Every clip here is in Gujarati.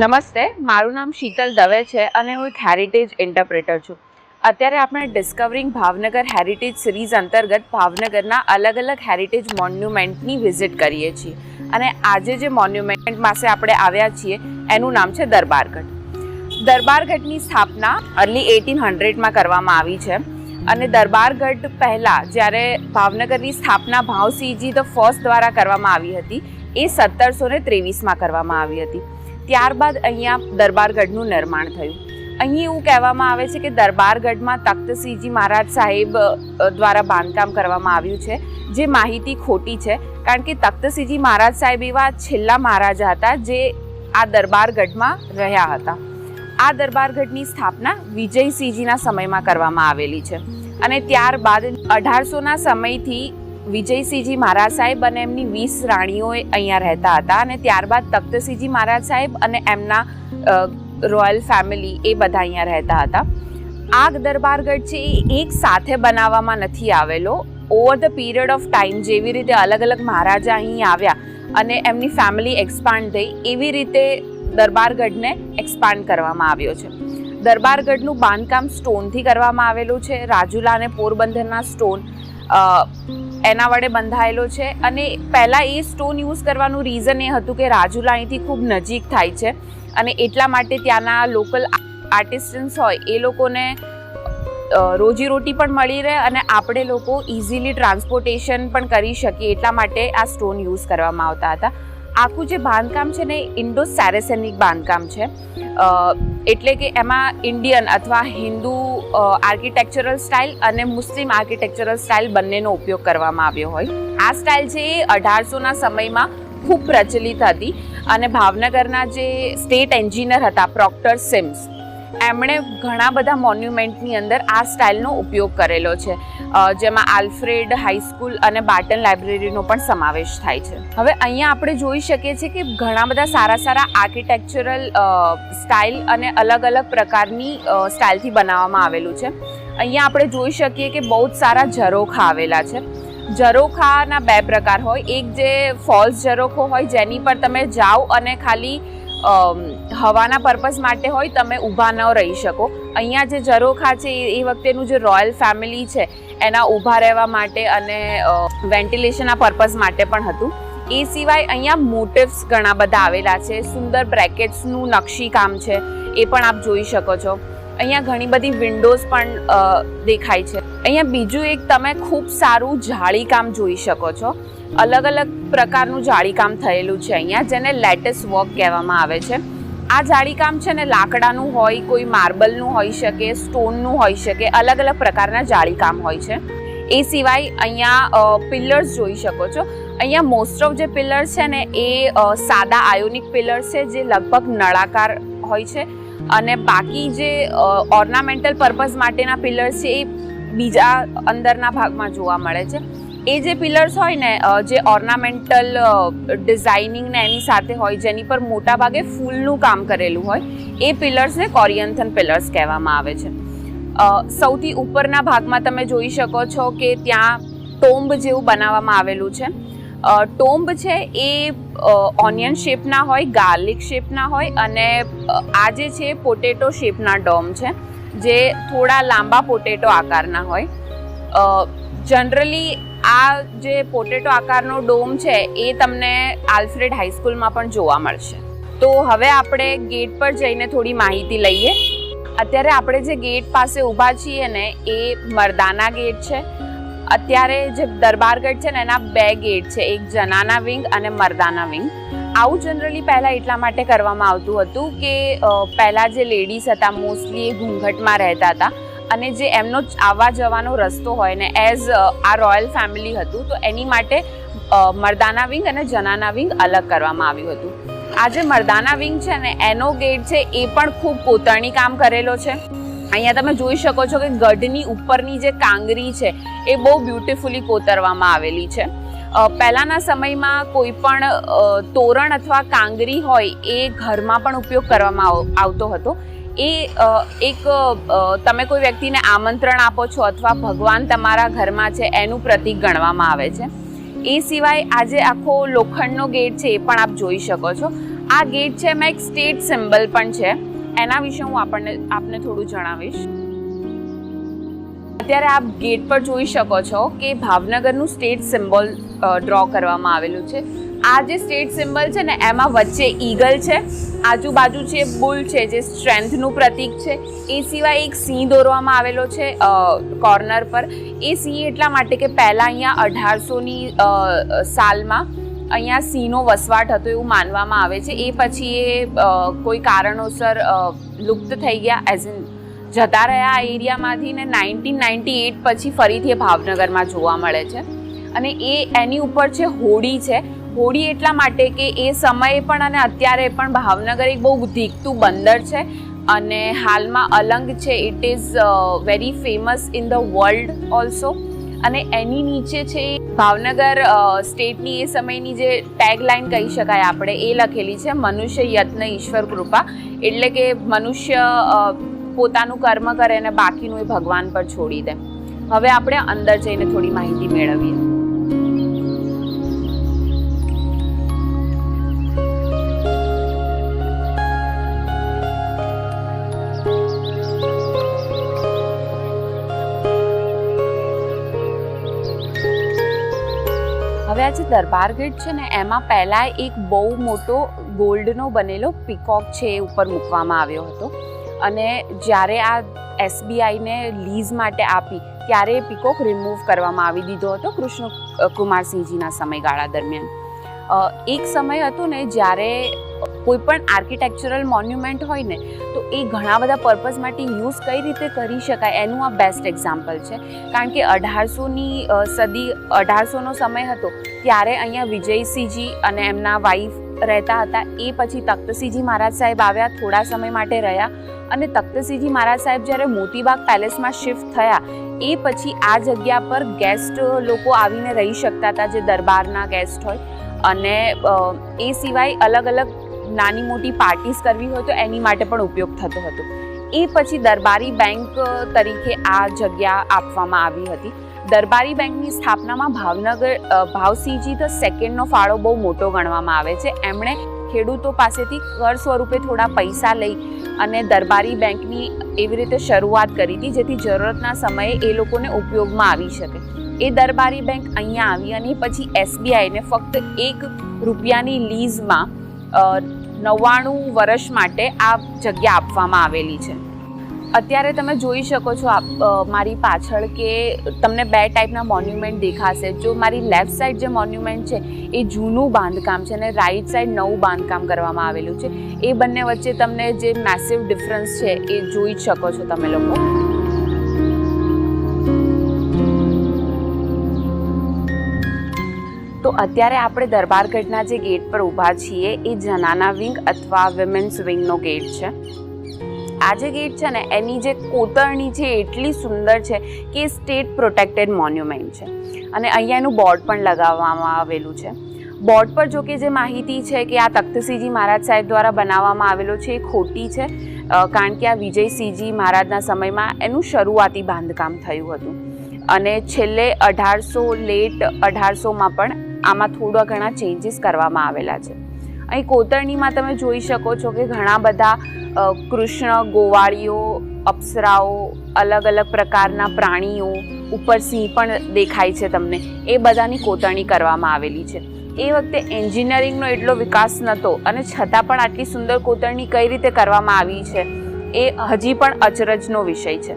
નમસ્તે, મારું નામ શીતલ દવે છે અને હું એક હેરિટેજ ઇન્ટરપ્રેટર છું. અત્યારે આપણે ડિસ્કવરિંગ ભાવનગર હેરિટેજ સિરીઝ અંતર્ગત ભાવનગરના અલગ અલગ હેરિટેજ મોન્યુમેન્ટની વિઝિટ કરીએ છીએ. અને આજે જે મોન્યુમેન્ટ પાસે આપણે આવ્યા છીએ, એનું નામ છે દરબારગઢ. દરબારગઢની સ્થાપના અર્લી એટીન હંડ્રેડમાં કરવામાં આવી છે. અને દરબારગઢ પહેલાં જ્યારે ભાવનગરની સ્થાપના ભાવસિંહજી ધ ફર્સ્ટ દ્વારા કરવામાં આવી હતી, એ સત્તરસો ને ત્રેવીસમાં કરવામાં આવી હતી. ત્યારબાદ અહીંયા દરબારગઢનું નિર્માણ થયું. અહીં એવું કહેવામાં આવે છે કે દરબારગઢમાં તખ્તસિંહજી મહારાજ સાહેબ દ્વારા બાંધકામ કરવામાં આવ્યું છે. જે માહિતી ખોટી છે, કારણ કે તખ્તસિંહજી મહારાજ સાહેબ એવા છેલ્લા મહારાજા હતા જે આ દરબારગઢમાં રહ્યા હતા. આ દરબારગઢની સ્થાપના વિજયસિંહજીના સમયમાં કરવામાં આવેલી છે. અને ત્યારબાદ અઢારસોના સમયથી વિજયસિંહજી મહારાજ સાહેબ અને એમની વીસ રાણીઓ અહીંયા રહેતા હતા અને ત્યારબાદ તખ્તસિંહજી મહારાજ સાહેબ અને એમના રોયલ ફેમિલી એ બધા અહીંયા રહેતા હતા. આ દરબારગઢ છે એ એક સાથે બનાવવામાં નથી આવેલો. Over the period of time જેવી રીતે અલગ અલગ મહારાજા અહીં આવ્યા અને એમની ફેમિલી એક્સપાન્ડ થઈ, એવી રીતે દરબારગઢને એક્સપાન્ડ કરવામાં આવ્યો છે. દરબારગઢનું બાંધકામ સ્ટોનથી કરવામાં આવેલું છે. રાજુલા અને પોરબંદરના સ્ટોન એના વડે બંધાયેલો છે. અને પહેલાં એ સ્ટોન યુઝ કરવાનું રીઝન એ હતું કે રાજુલા અહીંથી ખૂબ નજીક થાય છે. અને એટલા માટે ત્યાંના લોકલ આર્ટિસ્ટન્સ હોય, એ લોકોને રોજીરોટી પણ મળી રહે અને આપણે લોકો ઇઝીલી ટ્રાન્સપોર્ટેશન પણ કરી શકીએ એટલા માટે આ સ્ટોન યુઝ કરવામાં આવતા હતા. આખું જે બાંધકામ છે ને ઇન્ડો સેરેસેનિક બાંધકામ છે. એટલે કે એમાં ઇન્ડિયન અથવા હિન્દુ આર્કિટેક્ચરલ સ્ટાઇલ અને મુસ્લિમ આર્કિટેક્ચરલ સ્ટાઇલ બંનેનો ઉપયોગ કરવામાં આવ્યો હોય. આ સ્ટાઇલ છે એ અઢારસોના સમયમાં ખૂબ પ્રચલિત હતી અને ભાવનગરના જે સ્ટેટ એન્જિનિયર હતા, પ્રોક્ટર સિમ્સ એમણે ઘણા બધા મોન્યુમેન્ટની અંદર આ સ્ટાઇલનો ઉપયોગ કરેલો છે. જેમાં આલ્ફ્રેડ હાઈસ્કૂલ અને બાટન લાઇબ્રેરીનો પણ સમાવેશ થાય છે. હવે અહીંયા આપણે જોઈ શકીએ છીએ કે ઘણા બધા સારા સારા આર્કિટેક્ચરલ સ્ટાઇલ અને અલગ અલગ પ્રકારની સ્ટાઇલથી બનાવવામાં આવેલું છે. અહીંયા આપણે જોઈ શકીએ કે બહુ જ સારા ઝરોખા આવેલા છે. ઝરોખાના બે પ્રકાર હોય. એક જે ફોલ્સ ઝરોખો હોય, જેની પર તમે જાઓ અને ખાલી હવાના પર્પઝ માટે હોય તમે ઊભા ન રહી શકો. અહીંયા જે ઝરોખા છે એ વખતેનું જે રોયલ ફેમિલી છે, એના ઊભા રહેવા માટે અને વેન્ટિલેશનના પર્પઝ માટે પણ હતું. એ સિવાય અહીંયા મોટિવ્સ ઘણા બધા આવેલા છે. સુંદર બ્રેકેટ્સનું નકશી કામ છે. એ પણ આપ જોઈ શકો છો. અહીંયા ઘણી બધી વિન્ડોઝ પણ દેખાય છે. અહીંયા બીજું એક તમે ખૂબ સારું જાળીકામ જોઈ શકો છો. અલગ અલગ પ્રકારનું જાળીકામ થયેલું છે અહીંયા, જેને લેટેસ્ટ વર્ક કહેવામાં આવે છે. આ જાળીકામ છે ને લાકડાનું હોય, કોઈ માર્બલનું હોઈ શકે સ્ટોનનું હોઈ શકે, અલગ અલગ પ્રકારના જાળીકામ હોય છે. એ સિવાય અહીંયા પિલર્સ જોઈ શકો છો. અહીંયા મોસ્ટ ઓફ જે પિલર્સ છે ને એ સાદા આયોનિક પિલર્સ છે, જે લગભગ નળાકાર હોય છે. અને બાકી જે ઓર્નામેન્ટલ પર્પઝ માટેના પિલર્સ છે, એ બીજા અંદરના ભાગમાં જોવા મળે છે. એ જે પિલર્સ હોય ને જે ઓર્નામેન્ટલ ડિઝાઇનિંગ ને એની સાથે હોય, જેની પર મોટા ભાગે ફૂલનું કામ કરેલું હોય, એ પિલર્સને કોરિયન્થન પિલર્સ કહેવામાં આવે છે. સૌથી ઉપરના ભાગમાં તમે જોઈ શકો છો કે ત્યાં ટોમ્બ જેવું બનાવવામાં આવેલું છે. ટોમ્બ છે એ ઓનિયન શેપના હોય ગાર્લિક શેપના હોય અને આ જે છે પોટેટો શેપના ડોમ છે, જે થોડા લાંબા પોટેટો આકારના હોય. જનરલી આ જે પોટેટો આકારનો ડોમ છે એ તમને આલ્ફ્રેડ હાઈસ્કૂલમાં પણ જોવા મળશે. તો હવે આપણે ગેટ પર જઈને થોડી માહિતી લઈએ. અત્યારે આપણે જે ગેટ પાસે ઊભા છીએ ને, એ મરદાના ગેટ છે. અત્યારે જે દરબારગઢ છે ને, એના બે ગેટ છે. એક જનાના વિંગ અને મરદાના વિંગ. આવું જનરલી પહેલાં એટલા માટે કરવામાં આવતું હતું કે પહેલાં જે લેડીઝ હતા મોસ્ટલી એ ઘૂંઘટમાં રહેતા હતા અને જે એમનો આવવા જવાનો રસ્તો હોય ને એઝ આ રોયલ ફેમિલી હતું, તો એની માટે મરદાના વિંગ અને જનાના વિંગ અલગ કરવામાં આવ્યું હતું. આ જે મરદાના વિંગ છે ને, એનો ગેટ છે એ પણ ખૂબ કોતરણી કામ કરેલો છે. અહીંયા તમે જોઈ શકો છો કે ગઢની ઉપરની જે કાંગરી છે, એ બહુ બ્યુટિફુલી કોતરવામાં આવેલી છે. પહેલાંના સમયમાં કોઈ પણ તોરણ અથવા કાંગરી હોય, એ ઘરમાં પણ ઉપયોગ કરવામાં આવતો હતો. એ એક તમે કોઈ વ્યક્તિને આમંત્રણ આપો છો અથવા ભગવાન તમારા ઘરમાં છે, એનું પ્રતીક ગણવામાં આવે છે. એ સિવાય આજે આખો લોખંડનો ગેટ છે, એ પણ આપ જોઈ શકો છો. આ ગેટ છે, એમાં એક સ્ટેટ સિમ્બલ પણ છે. એના વિશે હું આપણને આપને થોડું જણાવીશ. અત્યારે આપ ગેટ પર જોઈ શકો છો કે ભાવનગરનું સ્ટેટ સિમ્બોલ ડ્રો કરવામાં આવેલું છે. આ જે સ્ટેટ સિમ્બલ છે ને, એમાં વચ્ચે ઈગલ છે, આજુબાજુ છે બુલ છે, જે સ્ટ્રેન્થનું પ્રતીક છે, એ સિવાય એક સિંહ દોરવામાં આવેલો છે કોર્નર પર. એ સિંહ એટલા માટે કે પહેલાં અહીંયા અઢારસોની સાલમાં અહીંયા સિંહનો વસવાટ હતો એવું માનવામાં આવે છે. એ પછી એ કોઈ કારણોસર લુપ્ત થઈ ગયા. એઝ ઇન જતા રહ્યા આ એરિયામાંથી ને નાઇન્ટીન નાઇન્ટી એટ પછી ફરીથી એ ભાવનગરમાં જોવા મળે છે. અને એ એની ઉપર છે હોડી છે. હોડી એટલા માટે કે એ સમયે પણ અને અત્યારે પણ ભાવનગર એક બહુ ધીકતું બંદર છે. અને હાલમાં અલંગ છે. It is very famous in the world also અને એની નીચે છે ભાવનગર સ્ટેટની એ સમયની જે ટેગ લાઈન કહી શકાય આપણે, એ લખેલી છે, મનુષ્ય યત્ન ઈશ્વર કૃપા. એટલે કે મનુષ્ય પોતાનું કર્મ કરે અને બાકીનું એ ભગવાન પર છોડી દે. હવે આપણે અંદર જઈને થોડી માહિતી મેળવીએ. હવે આ જે દરબાર ગેટ છે ને, એમાં પહેલાં એક બહુ મોટો ગોલ્ડનો બનેલો પીકોક છે એ ઉપર મૂકવામાં આવ્યો હતો. અને જ્યારે આ એસબીઆઈને લીઝ માટે આપી, ત્યારે એ પીકોક રિમૂવ કરવામાં આવી દીધો હતો કૃષ્ણ કુમારસિંહજીના સમયગાળા દરમિયાન. એક સમય હતો ને, જ્યારે કોઈ પણ આર્કિટેક્ચરલ મોન્યુમેન્ટ હોય ને, તો એ ઘણા બધા પર્પઝ માટે યુઝ કઈ રીતે કરી શકાય એનું આ બેસ્ટ એક્ઝામ્પલ છે. કારણ કે અઢારસોની સદી, અઢારસોનો સમય હતો, ત્યારે અહીંયા વિજયસિંહજી અને એમના વાઈફ રહેતા હતા. એ પછી તખ્તસિંહજી મહારાજ સાહેબ આવ્યા, થોડા સમય માટે રહ્યા અને તખ્તસિંહજી મહારાજ સાહેબ જ્યારે મોતીબાગ પેલેસમાં શિફ્ટ થયા, એ પછી આ જગ્યા પર ગેસ્ટ લોકો આવીને રહી શકતા હતા, જે દરબારના ગેસ્ટ હોય. અને એ સિવાય અલગ અલગ નાની મોટી પાર્ટીસ કરવી હોય તો એની માટે પણ ઉપયોગ થતો હતો. એ પછી દરબારી બેંક તરીકે આ જગ્યા આપવામાં આવી હતી. દરબારી બેંકની સ્થાપનામાં ભાવનગર ભાવસિંહજી ધ સેકન્ડનો ફાળો બહુ મોટો ગણવામાં આવે છે. એમણે ખેડૂતો પાસેથી કર સ્વરૂપે થોડા પૈસા લઈ અને દરબારી બેંકની એવી રીતે શરૂઆત કરી હતી, જેથી જરૂરતના સમયે એ લોકોને ઉપયોગમાં આવી શકે. એ દરબારી બેંક અહીંયા આવી અને પછી એસબીઆઈને ફક્ત એક રૂપિયાની લીઝમાં નવ્વાણું વર્ષ માટે આ જગ્યા આપવામાં આવેલી છે. અત્યારે તમે જોઈ શકો છો મારી પાછળ કે તમને બે ટાઈપના મોન્યુમેન્ટ દેખાશે. જો મારી લેફ્ટ સાઈડ જે મોન્યુમેન્ટ છે, એ જૂનું બાંધકામ છે અને રાઈટ સાઈડ નવું બાંધકામ કરવામાં આવેલું છે. એ બંને વચ્ચે તમને જે મેસિવ ડિફરન્સ છે, એ જોઈ શકો છો તમે લોકો. અત્યારે આપણે દરબારગઢના જે ગેટ પર ઊભા છીએ, એ જનાના વિંગ અથવા વિમેન્સ વિંગનો ગેટ છે. આ જે ગેટ છે ને, એની જે કોતરણી છે, એટલી સુંદર છે કે સ્ટેટ પ્રોટેક્ટેડ મોન્યુમેન્ટ છે. અને અહીંયા એનું બોર્ડ પણ લગાવવામાં આવેલું છે. બોર્ડ પર જો કે જે માહિતી છે કે આ તખ્તસિંહજી મહારાજ સાહેબ દ્વારા બનાવવામાં આવેલો છે, એ ખોટી છે. કારણ કે આ વિજયસિંહજી મહારાજના સમયમાં એનું શરૂઆતી બાંધકામ થયું હતું. અને છેલ્લે અઢારસો લેટ અઢારસોમાં પણ આમાં થોડા ઘણા ચેન્જીસ કરવામાં આવેલા છે. અહીં કોતરણીમાં તમે જોઈ શકો છો કે ઘણા બધા કૃષ્ણ, ગોવાળીઓ, અપ્સરાઓ, અલગ અલગ પ્રકારના પ્રાણીઓ, ઉપર સિંહ પણ દેખાય છે તમને. એ બધાની કોતરણી કરવામાં આવેલી છે. એ વખતે એન્જિનિયરિંગનો એટલો વિકાસ નહોતો અને છતાં પણ આટલી સુંદર કોતરણી કઈ રીતે કરવામાં આવી છે એ હજી પણ અચરજનો વિષય છે.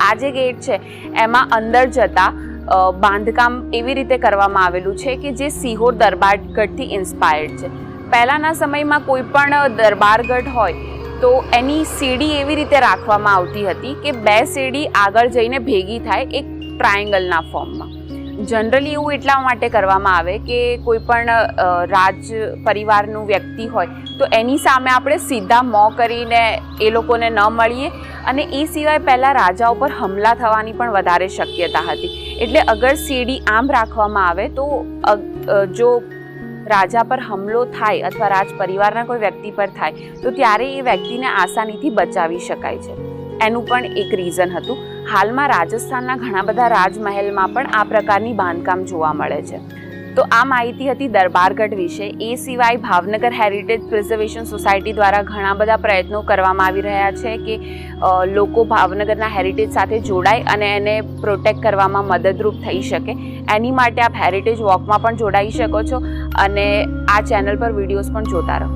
આ જે ગેટ છે, એમાં અંદર જતા બાંધકામ એવી રીતે કરવામાં આવેલું છે કે જે સિહોર દરબારગઢથી ઇન્સ્પાયર્ડ છે. પહેલાંના સમયમાં કોઈ પણ દરબારગઢ હોય તો એની સીડી એવી રીતે રાખવામાં આવતી હતી કે બે સીડી આગળ જઈને ભેગી થાય એક ટ્રાયેંગલના ફોર્મમાં જનરલી એવું એટલા માટે કરવામાં આવે કે કોઈ પણ રાજ પરિવારનું વ્યક્તિ હોય, તો એની સામે આપણે સીધા મોં કરીને એ લોકોને ન મળીએ અને એ સિવાય પહેલાં રાજા ઉપર હમલા થવાની પણ વધારે શક્યતા હતી. એટલે અગર સીડી આમ રાખવામાં આવે તો જો રાજા પર હમલો થાય અથવા રાજ પરિવારના કોઈ વ્યક્તિ પર થાય, તો ત્યારે એ વ્યક્તિને આસાનીથી બચાવી શકાય છે. એનું પણ એક રીઝન હતું. હાલમાં રાજસ્થાનના ઘણા બધા રાજમહેલમાં પણ આ પ્રકારની બાંધકામ જોવા મળે છે. તો આ માહિતી હતી દરબારગઢ વિશે. એ સિવાય ભાવનગર હેરિટેજ પ્રિઝર્વેશન સોસાયટી દ્વારા ઘણા બધા પ્રયત્નો કરવામાં આવી રહ્યા છે કે લોકો ભાવનગરના હેરિટેજ સાથે જોડાય અને એને પ્રોટેક્ટ કરવામાં મદદરૂપ થઈ શકે. એની માટે આપ હેરિટેજ વોકમાં પણ જોડાઈ શકો છો અને આ ચેનલ પર વિડીયોઝ પણ જોતા રહો.